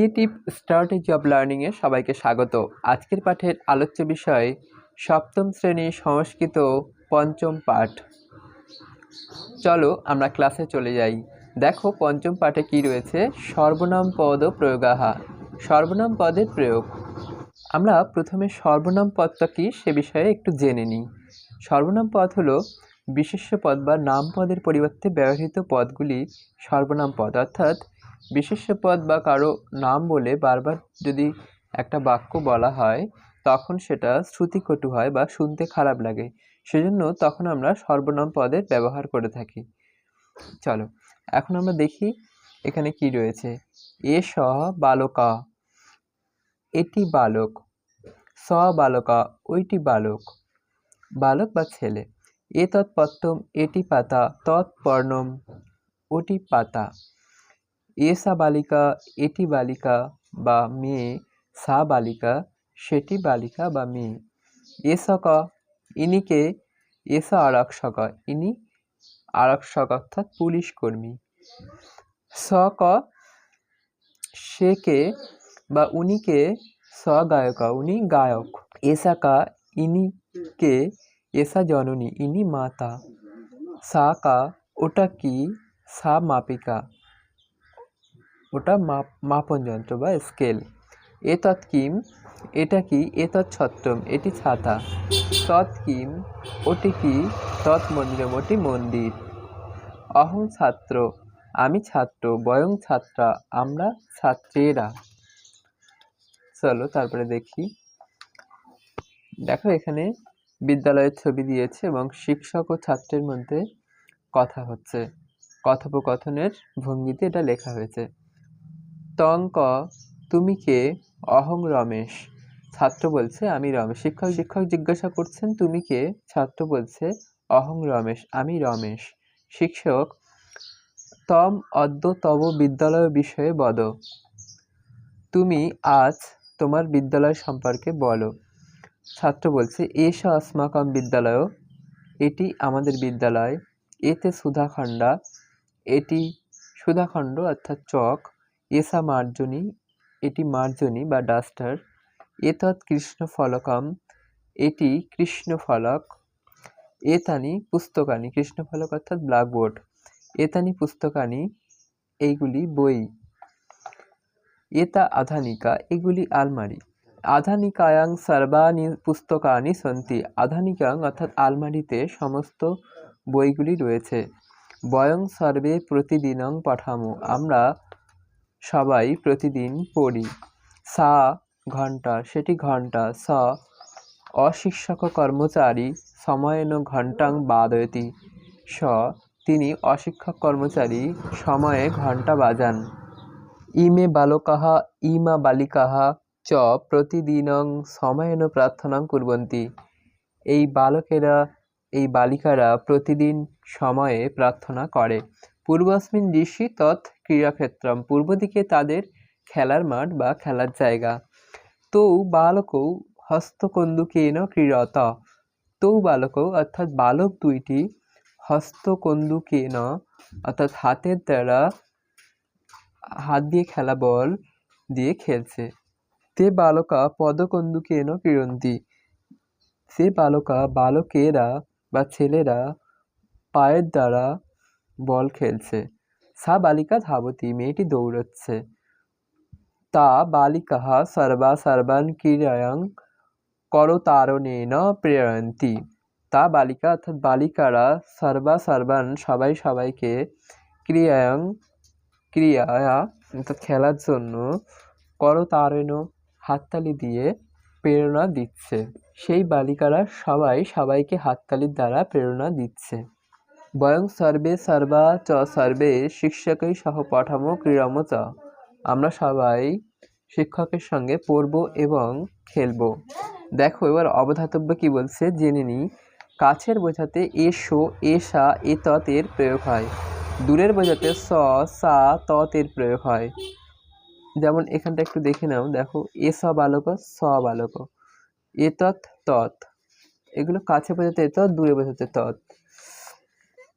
Creative strategy of লার্নিংয়ে সবাইকে স্বাগত। আজকের পাঠের আলোচ্য বিষয়, সপ্তম শ্রেণি সংস্কৃত পঞ্চম পাঠ। চলো আমরা ক্লাসে চলে যাই। দেখো পঞ্চম পাঠে কি রয়েছে? সর্বনাম পদ ও প্রয়োগাহা। সর্বনাম পদের প্রয়োগ। আমরা প্রথমে সর্বনাম পদটা কি সে বিষয়ে একটু জেনে নিই। সর্বনাম পদ হলো বিশেষ্য পদ বা নাম পদের পরিবর্তে ব্যবহৃত পদগুলি সর্বনাম পদ, অর্থাৎ বিশেষ্য পদ বা কারও নাম বলে বারবার যদি একটা বাক্য বলা হয়, তখন সেটা শ্রুতিকটু হয় বা শুনতে খারাপ লাগে। সেজন্য তখন আমরা সর্বনাম পদের ব্যবহার করে থাকি। চলো, এখন আমরা দেখি এখানে কি রয়েছে। এ স বালকা, এটি বালক, স বালকা, ওইটি বালক বালক বা ছেলে, এ তৎপত্তম, এটি পাতা, তৎপর্ণম, ওটি পাতা। এসা বালিকা, এটি বালিকা বা মেয়ে, সা বালিকা, সেটি বালিকা বা মেয়ে। এ এসক ইনিকে এসা আরক্ষক ইনি আরক্ষক অর্থাৎ পুলিশ কর্মী। স ক, সে কে বা উনিকে স গায়কা, উনি গায়ক। এসা কা ইনিকে এসা জননী, ইনি মাতা। সা কা, ওটা কি? সা মাপিকা। ওটা মাপ, মাপন যন্ত্র বা স্কেল। এতৎ কিম, এটা কি এতৎ ছত্রম, এটি ছাতা। তৎ কিম, ওটি কি তৎ মন্দিরম ওটি মন্দির। অহং ছাত্র, আমি ছাত্র, বয়ং ছাত্রা, আমরা ছাত্রেরা। চলো তারপরে দেখি। দেখো এখানে বিদ্যালয়ের ছবি দিয়েছে এবং শিক্ষক ও ছাত্রের মধ্যে কথা হচ্ছে। কথোপকথনের ভঙ্গিতে এটা লেখা হয়েছে। তঙ্ক, তুমি কে? অহং রমেশ। ছাত্র বলছে, আমি রমেশ। শিক্ষক শিক্ষক জিজ্ঞাসা করছেন, তুমি কে? ছাত্র বলছে, অহং রমেশ, আমি রমেশ। শিক্ষক, তম অদ্য তব বিদ্যালয় বিষয়ে বদ তুমি আজ তোমার বিদ্যালয় সম্পর্কে বলো। ছাত্র বলছে, এস আসমাকম বিদ্যালয়, এটি আমাদের বিদ্যালয়। এতে সুধাখণ্ডা, এটি সুধাখণ্ড অর্থাৎ চক এসা মার্জনী, এটি মার্জনী বা ডাস্টার। এতৎ কৃষ্ণফলকম এটি কৃষ্ণফলক এতানি পুস্তকানি কৃষ্ণফলক অর্থাৎ ব্ল্যাকবোর্ড। এতানি পুস্তকানি, এইগুলি বই। এতা আধানিকা, এগুলি আলমারি। আধানিকায়াং সর্বাণি পুস্তকানি সন্তি। আধানিকাং অর্থাৎ আলমারিতে সমস্ত বইগুলি রয়েছে। বয়ং সর্বে প্রতিদিনং পাঠামো। আমরা সবাই প্রতিদিন পড়ি। সা ঘণ্টা, সেটি ঘণ্টা। স অশিক্ষক কর্মচারী সময়েন ঘণ্টাং বাদয়তি। স তিনি অশিক্ষক কর্মচারী সময়ে ঘণ্টা বাজান। ইমে বালকাহ ইমা বালিকাহ চ প্রতিদিনং সময়েন প্রার্থনাং কুর্বন্তি। এই বালকেরা, এই বালিকারা প্রতিদিন সময়ে প্রার্থনা করে। পূর্বস্মিন দৃশ্যি তৎ ক্রীড়াক্ষেত্রম। পূর্ব দিকে তাদের খেলার মাঠ বা খেলার জায়গা। তৌ বালকৌ হস্তকন্দুকেন ক্রীড়ত। তৌ বালকৌ অর্থাৎ বালক দুইটি হস্তকন্দুকেন, অর্থাৎ হাতের দ্বারা হাত দিয়ে খেলা বল দিয়ে খেলছে। তে বালকা পদকন্দুকেন ক্রীড়ন্তি। সে বালকা বালকেরা বা ছেলেরা পায়ের দ্বারা বল খেলছে। সা বালিকা ধাবতি মেয়েটি দৌড়চ্ছে। তা বালিকা সর্বা সর্বান ক্রীড়ায়াং করতারণেন প্রেরয়ন্তি। তা বালিকা অর্থাৎ বালিকারা সর্বা সর্বান সবাই সবাইকে ক্রিয়ায়াং ক্রিয়ায়া অর্থাৎ খেলার জন্য করতারেণ হাততালি দিয়ে প্রেরণা দিচ্ছে। সেই বালিকারা সবাই সবাইকে হাততালির দ্বারা প্রেরণা দিচ্ছে। বয়ং সর্বে সর্বা চ সর্বে শিক্ষকই সহ পঠামো ক্রীড়াম চ। আমরা সবাই শিক্ষকের সঙ্গে পড়ব এবং খেলব। দেখো, এবার অবধাতব্য কি বলছে? জেনে নিই। কাছের বোঝাতে এসো এসা এ ততের প্রয়োগ হয়। দূরের বোঝাতে স, সা ততের প্রয়োগ হয়। যেমন এখানটা একটু দেখে নাও। দেখো, এ স বালক স বালক। এ তৎ তৎ। এগুলো কাছে বোঝাতে তৎ দূরে বোঝাতে তৎ।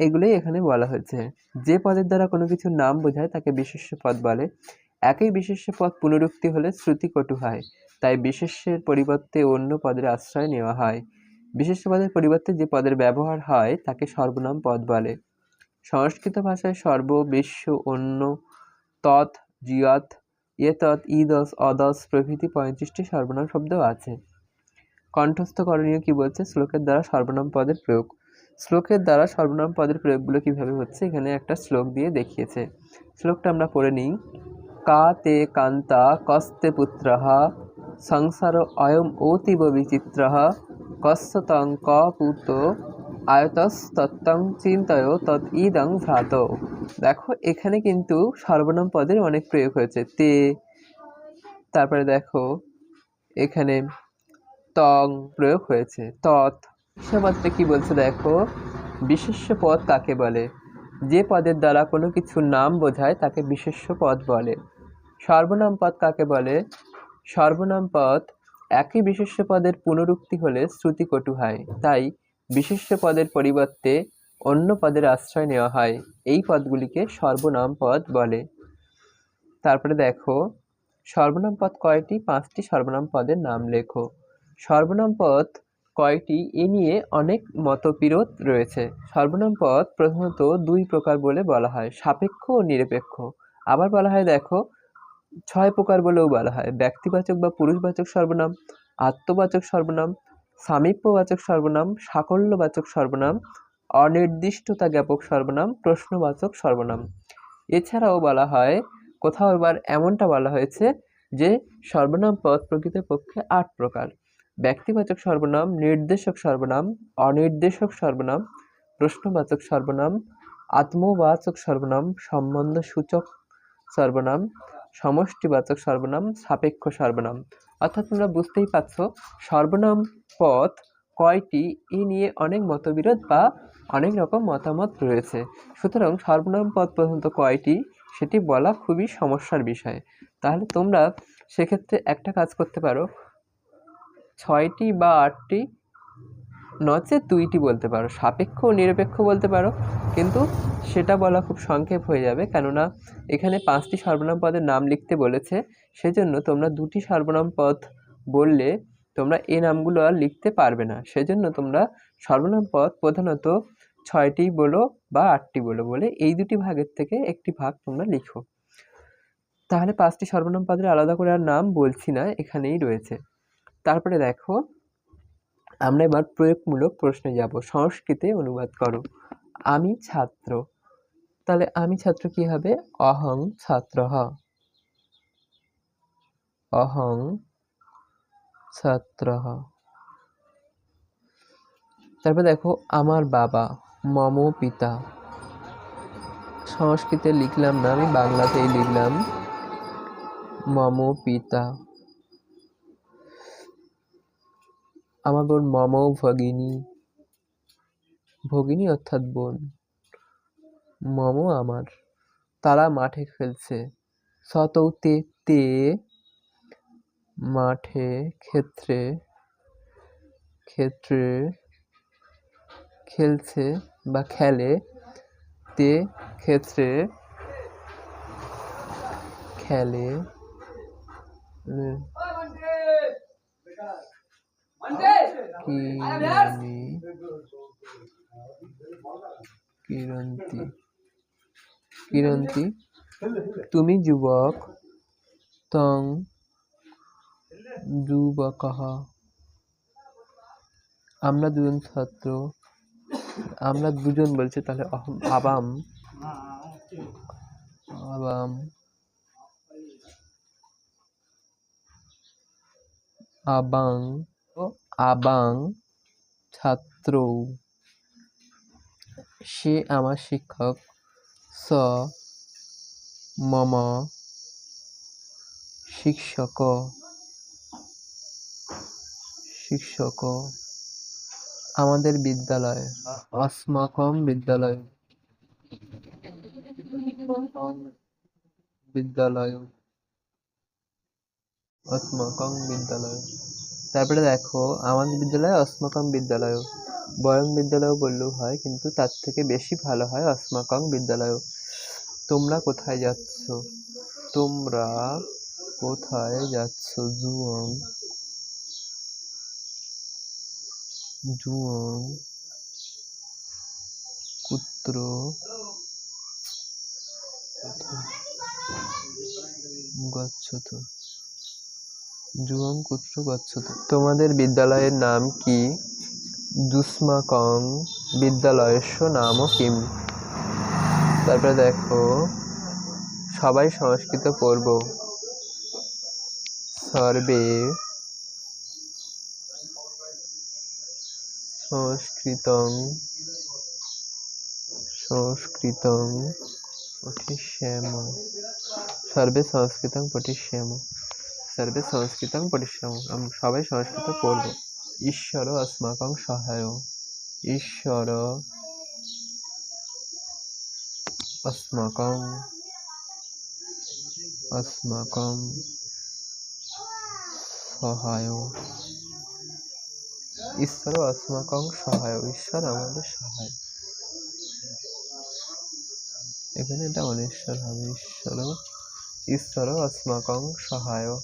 এগুলোই এখানে বলা হয়েছে। যে পদের দ্বারা কোনো কিছুর নাম বোঝায়, তাকে বিশেষ্য পদ বলে। একই বিশেষ্য পদ পুনরুক্তি হলে শ্রুতি কটু হয়, তাই বিশেষ্যের পরিবর্তে অন্য পদের আশ্রয় নেওয়া হয়। বিশেষ্য পদের পরিবর্তে যে পদের ব্যবহার হয়, তাকে সর্বনাম পদ বলে। সংস্কৃত ভাষায় সর্ব, বিশ্ব, অন্য, তৎ জিয়ত ইয়েতৎ, ইদস, অদস প্রভৃতি পঁয়ত্রিশটি সর্বনাম শব্দ আছে। কণ্ঠস্থ করণীয় কি বলছে? শ্লোকের দ্বারা সর্বনাম পদের প্রয়োগ। শ্লোকের দ্বারা সর্বনাম পদের প্রয়োগগুলো কীভাবে হচ্ছে, এখানে একটা শ্লোক দিয়ে দেখিয়েছে। শ্লোকটা আমরা পড়ে নিই। কা তে কান্তা কস্তে পুত্র সংসার অয়ম অতীব বিচিত্র কস্য তং ক পুত আয়তস্তত্তং চিন্তয় তৎ ইদং ভ্রাত দেখো, এখানে কিন্তু সর্বনাম পদের অনেক প্রয়োগ হয়েছে। তে, তারপরে দেখো, এখানে তং প্রয়োগ হয়েছে। তৎ সমাত্রে কি বলছে দেখো? বিশেষ্য পদ কাকে বলে? যে পদের দ্বারা কোনো কিছুর নাম বোঝায়, তাকে বিশেষ্য পদ বলে। সর্বনাম পদ কাকে বলে? সর্বনাম পদ একই বিশেষ্য পদের পুনরুক্তি হলে শ্রুতি কটু হয়। তাই বিশেষ্য পদের পরিবর্তে অন্য পদের আশ্রয় নেওয়া হয়। এই পদগুলিকে সর্বনাম পদ বলে। তারপরে দেখো, সর্বনাম পদ কয়টি? পাঁচটি সর্বনাম পদের নাম লেখো। সর্বনাম পদ কয়টি এ নিয়ে অনেক মতবিরোধ রয়েছে। সর্বনাম পদ প্রধানত দুই প্রকার বলে বলা হয়, সাপেক্ষ ও নিরপেক্ষ। আবার বলা হয়, দেখো, ছয় প্রকার বলেও বলা হয়, ব্যক্তিবাচক বা পুরুষবাচক সর্বনাম, আত্মবাচক সর্বনাম, সামীপ্যবাচক সর্বনাম, সাকল্যবাচক সর্বনাম, অনির্দিষ্টতা জ্ঞাপক সর্বনাম, প্রশ্নবাচক সর্বনাম। এছাড়াও বলা হয়, কোথাও এবার এমনটা বলা হয়েছে যে সর্বনাম পদ প্রকৃতপক্ষে আট প্রকার। ব্যক্তিবাচক সর্বনাম, নির্দেশক সর্বনাম, অনির্দেশক সর্বনাম, প্রশ্নবাচক সর্বনাম, আত্মবাচক সর্বনাম সম্বন্ধ সূচক সর্বনাম, সমষ্টিবাচক সর্বনাম, সাপেক্ষ সর্বনাম। অর্থাৎ তোমরা বুঝতেই পারছ, সর্বনাম পথ কয়টি এ নিয়ে অনেক মতবিরোধ বা অনেক রকম মতামত রয়েছে। সুতরাং সর্বনাম পদ পর্যন্ত কয়টি সেটি বলা খুবই সমস্যার বিষয়। তাহলে তোমরা সেক্ষেত্রে একটা কাজ করতে পারো ছয়টি বা আটটি নচে দুইটি বলতে পারো। সাপেক্ষ ও নিরপেক্ষ বলতে পারো। কিন্তু সেটা বলা খুব সংক্ষেপ হয়ে যাবে। কেননা এখানে পাঁচটি সর্বনাম পদের নাম লিখতে বলেছে। সেজন্য তোমরা দুটি সর্বনাম পদ বললে তোমরা এই নামগুলো আর লিখতে পারবে না। সেজন্য তোমরা সর্বনাম পদ প্রধানত ছয়টি বলো বা আটটি বলো বলে এই দুটি ভাগের থেকে একটি ভাগ তোমরা লিখো। তাহলে পাঁচটি সর্বনাম পদের আলাদা করে আর নাম বলছি না। এখানেই রয়েছে। তারপরে দেখো, আমরা এবার প্রয়োগমূলক প্রশ্নে যাব। সংস্কৃতে অনুবাদ করো। আমি ছাত্র। তাহলে আমি ছাত্র কি হবে? অহং ছাত্র অহং ছাত্র তারপর দেখো, আমার বাবা, মম পিতা। সংস্কৃতে লিখলাম না, আমি বাংলাতেই লিখলাম। মম পিতা। আমার বোন মম ভগিনী। ভগিনী অর্থাৎ বোন। মম আমার। তারা মাঠে খেলছে। সতৌতে তে মাঠে ক্ষেত্রে ক্ষেত্রে খেলছে বা খেলে তে ক্ষেত্রে খেলে কিরন্তি কিরন্তি তুমি যুবক তং যুবকः আমরা দুজন ছাত্র আমরা দুজন বলছে তাহলে অহম আবাম আবাম আবাং আবাং ছাত্র। সে আমার শিক্ষক। স। মম। শিক্ষক। শিক্ষক। আমাদের বিদ্যালয়। অস্মাকম বিদ্যালয়। বিদ্যালয়। অস্মাকম বিদ্যালয়। তারপরে দেখো, আমাদের বিদ্যালয় অস্মাকং বিদ্যালয় বয়ং বিদ্যালয় বললেও হয়, কিন্তু তার থেকে বেশি ভালো হয় অস্মাকং বিদ্যালয় তোমরা কোথায় যাচ্ছ? তোমরা কোথায় যাচ্ছ, জুয়ং? জুয়ং? কুত্র? গচ্ছ তো জুয়ং কুত্র গচ্ছত তোমাদের বিদ্যালয়ের নাম কি? দুষ্মাকং বিদ্যালয়স্য নাম কিম? তারপরে দেখো, সবাই সংস্কৃত পড়ব। সর্বে সংস্কৃতং সংস্কৃতং পঠিষ্যাম। সর্বে সংস্কৃতং পঠিষ্যাম। সর্বে সংস্কৃত পরিশ্রম। সবাই সংস্কৃত পড়ব। ঈশ্বর অস্মাকং সহায়। ঈশ্বর অস্মাকং অস্মাকং সহায়। ঈশ্বর অস্মাকং সহায়। ঈশ্বর আমাদের সহায়। এখানে এটা অনেশ্বর হবে। ঈশ্বর ঈশ্বর অস্মাকং সহায়।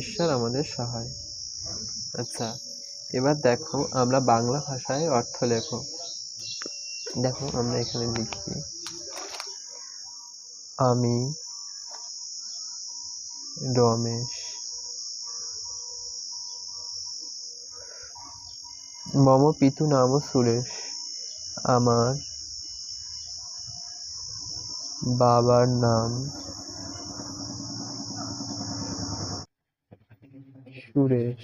ঈশ্বর আমাদের সহায়। আচ্ছা এবার দেখো আমরা বাংলা ভাষায় অর্থ লেখো। দেখো আমরা এখানে লিখি, আমি রমেশ। মম পিতু নাম সুরেশ। আমার বাবার নাম সুরেশ।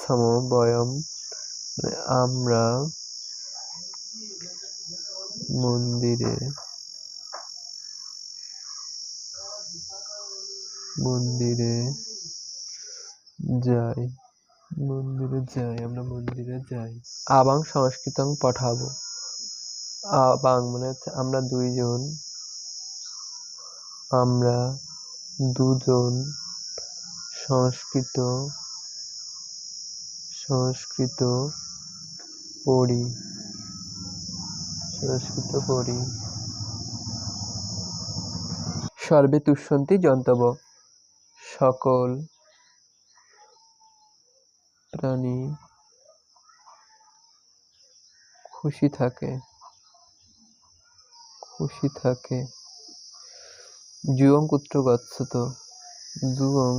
সমবয়ম মানে আমরা মন্দিরে মন্দিরে যাই মন্দিরে যাই, আমরা মন্দিরে যাই। আবাং সংস্কৃতং পাঠাবো। আবাং মানে হচ্ছে আমরা দুইজন, আমরা দুজন সংস্কৃত সংস্কৃত পড়ি। সংস্কৃত পড়ি। সর্বে তুষ্যন্তি জন্তব। সকল প্রাণী খুশি থাকে। খুশি থাকে। জুয়ং কুত্র গচ্ছত জুয়ং,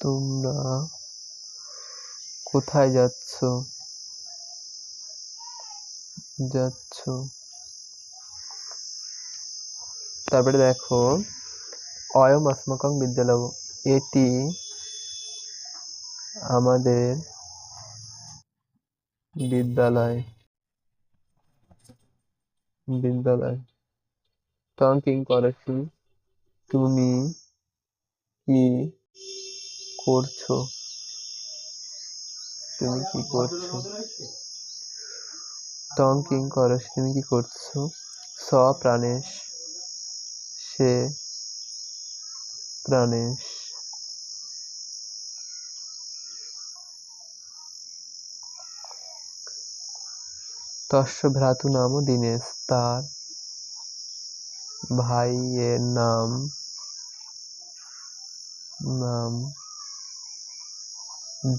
তোমরা কোথায় যাচ্ছ? যাচ্ছ? তারপরে দেখো অয়ম অস্মাকং বিদ্যালয়। এটি আমাদের বিদ্যালয়। বিদ্যালয়। তং কিং করছি। তুমি কি করছ? তুমি কি করছ? তং কিং করছি। তুমি কি করছ? স প্রাণেশ। সে প্রাণেশ। তস্য ভ্রাতু নাম দীনেশ তার। ভাইয়ের নাম নাম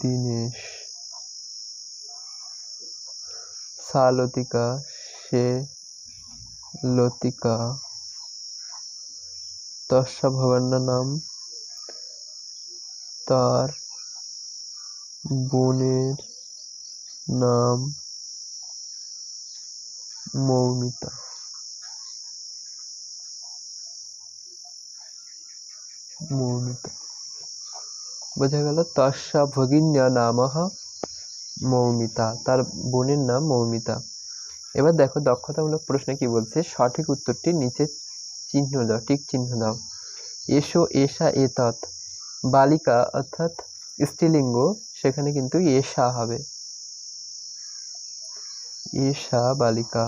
দীনেশ। সা লতিকা সে লতিকা। তস্য ভবান্না নাম, তার বোনের নাম মৌমিতা। মৌমিতা বোঝা গেল, তস্যা ভগিন্যা নামহ মৌমিতা। তার বোনের নাম মৌমিতা। এবার দেখো, দক্ষতামূলক প্রশ্নে কি বলছে? সঠিক উত্তরটি নিচে চিহ্ন দাও টিক চিহ্ন দাও। এসো, এসা, এতৎ। বালিকা, অর্থাৎ স্ত্রীলিঙ্গ, সেখানে কিন্তু এসা হবে। এসা, বালিকা।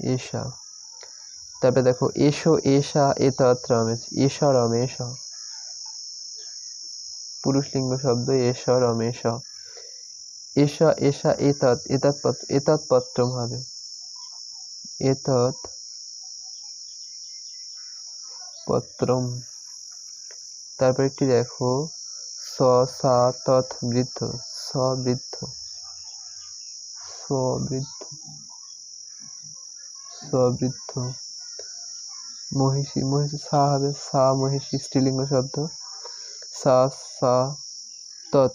এসা। তারপরে দেখো, এসো, এসা এতৎ রমেশ, এসা রমেশ। পুরুষলিঙ্গ শব্দ এস রমেশ। এসা এসা এতৎ এতৎ পত্র এতৎ পত্রম হবে। এতৎ পত্রম। তারপর একটি দেখো, স, সা, তৎ, বৃদ্ধ, স বৃদ্ধ স বৃদ্ধ, স সবৃদ্ধ মহিষী মহিষী সা হবে সা, মহিষী স্ত্রীলিঙ্গ শব্দ। সা সা, তৎ,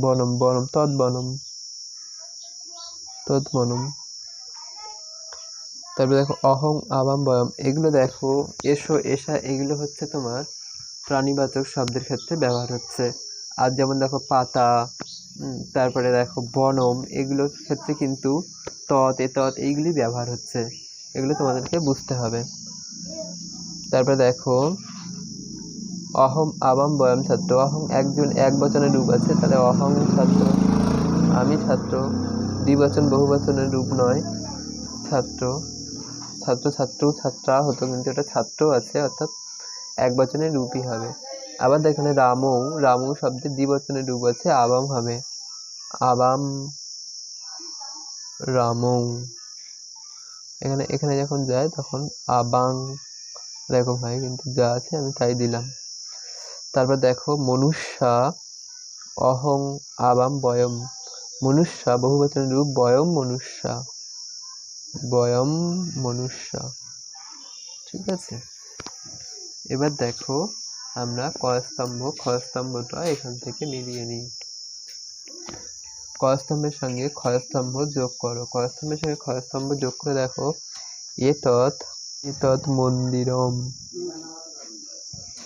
বনম বনম, তৎ বনম তৎ, বনম। তারপরে দেখো, অহং, আবাম, বয়ম, এগুলো দেখো, এসো, এসা, এগুলো হচ্ছে তোমার প্রাণীবাচক শব্দের ক্ষেত্রে ব্যবহার হচ্ছে। আর যেমন দেখো, পাতা তারপরে দেখো, বনম, এগুলোর ক্ষেত্রে কিন্তু তৎ, এ তৎ, এইগুলি ব্যবহার হচ্ছে। এগুলো তোমাদেরকে বুঝতে হবে। তারপরে দেখো অহম আবাম বয়ম ছাত্র। অহং একজন এক বচনের রূপ আছে, তাহলে অহং ছাত্র। আমি ছাত্র, দ্বিবচন বহু বচনের রূপ নয়, ছাত্র। ছাত্র ছাত্র, ছাত্রা হতো, কিন্তু এটা ছাত্র আছে, অর্থাৎ এক বচনের রূপই হবে। আবার দেখো এখানে রামৌ রামৌ শব্দের দ্বিবচনের রূপ আছে আবাম হবে। আবাম, রামৌ। এখানে এখানে যখন যায়, তখন আবাং এরকম হয়, কিন্তু যা আছে আমি তাই দিলাম। তারপর দেখো, মনুষ্যা অহং আবাম বয়ম। মনুষ্যা বহুবচনের রূপ, বয়ম মনুষ্যা। বয়ম মনুষ্যা। ঠিক আছে? এবার দেখো, আমরা কয়স্তম্ভ ক্ষয়স্তম্ভটা এখান থেকে মিলিয়ে নিই। কয়স্তম্ভের সঙ্গে ক্ষয়স্তম্ভ যোগ করো। কয়স্তম্ভের সঙ্গে ক্ষয়স্তম্ভ যোগ করে দেখো এতৎ এতৎ মন্দিরম।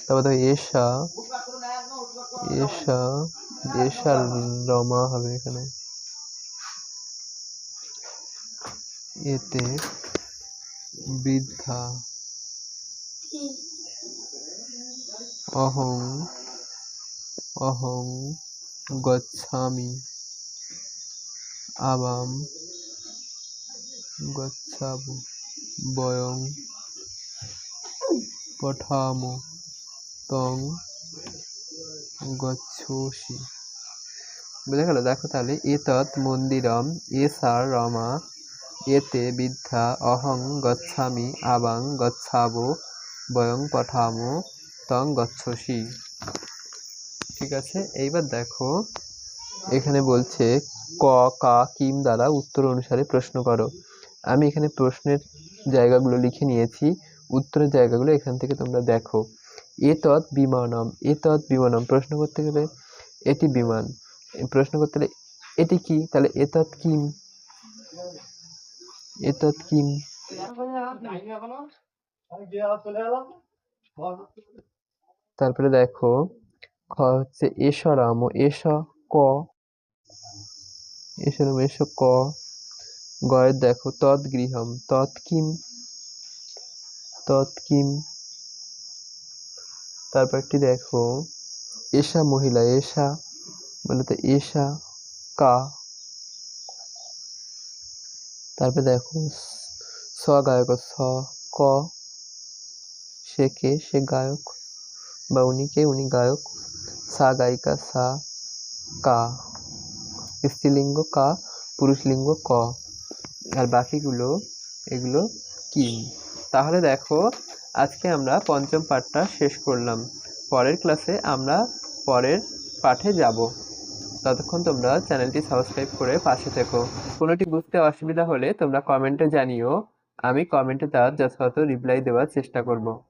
তারপর দেখো এষা এষা এষা রমা হবে এখানে। এতে বৃদ্ধা, অহং অহং গচ্ছামি, আবাম গচ্ছাবো, বয়ং পঠামো তং গচ্ছোষি। বুঝে গেল? দেখো তাহলে, এতৎ মন্দিরম, এসার রমা, এতে বিদ্যা অহং গচ্ছামি, আবাং গচ্ছাবো, বয়ং পঠামো, তং গচ্ছসি ঠিক আছে? এইবার দেখো, এখানে বলছে, ক, কা, কিম দ্বারা উত্তর অনুসারে প্রশ্ন করো। আমি এখানে প্রশ্নের জায়গাগুলো লিখে নিয়েছি। উত্তরের জায়গাগুলো এখান থেকে তোমরা দেখো। এ তৎ বিমানম, এ তৎ বিমানম। প্রশ্ন করতে গেলে এটি বিমান। প্রশ্ন করতে গেলে এটি কি? তাহলে এতৎ কিম? এ তৎ কিম? তারপরে দেখো, খ হচ্ছে এসরাম। এস ক, এসরাম, এস ক। গয়ের দেখো, তৎ গৃহম। তৎ কিম? তৎ কিম তারপরটি দেখো, এশা মহিলা, এশা বলতে এশা কা। তারপরে দেখো, স গায়ক, স, ক, সে কে? সে গায়ক বা উনি কে? উনি গায়ক। সা গায়িকা, সা কা। স্ত্রীলিঙ্গ, কা। পুরুষলিঙ্গ, ক। আর বাকিগুলো, এগুলো কি তাহলে দেখো, আজকে আমরা পঞ্চম পাঠটা শেষ করলাম। পরের ক্লাসে আমরা পরের পাঠে যাব। ততক্ষণ তোমরা চ্যানেলটি সাবস্ক্রাইব করে পাশে থেকো। কোনোটি বুঝতে অসুবিধা হলে তোমরা কমেন্টে জানিও। আমি কমেন্টে তার যথাযথ রিপ্লাই দেওয়ার চেষ্টা করব।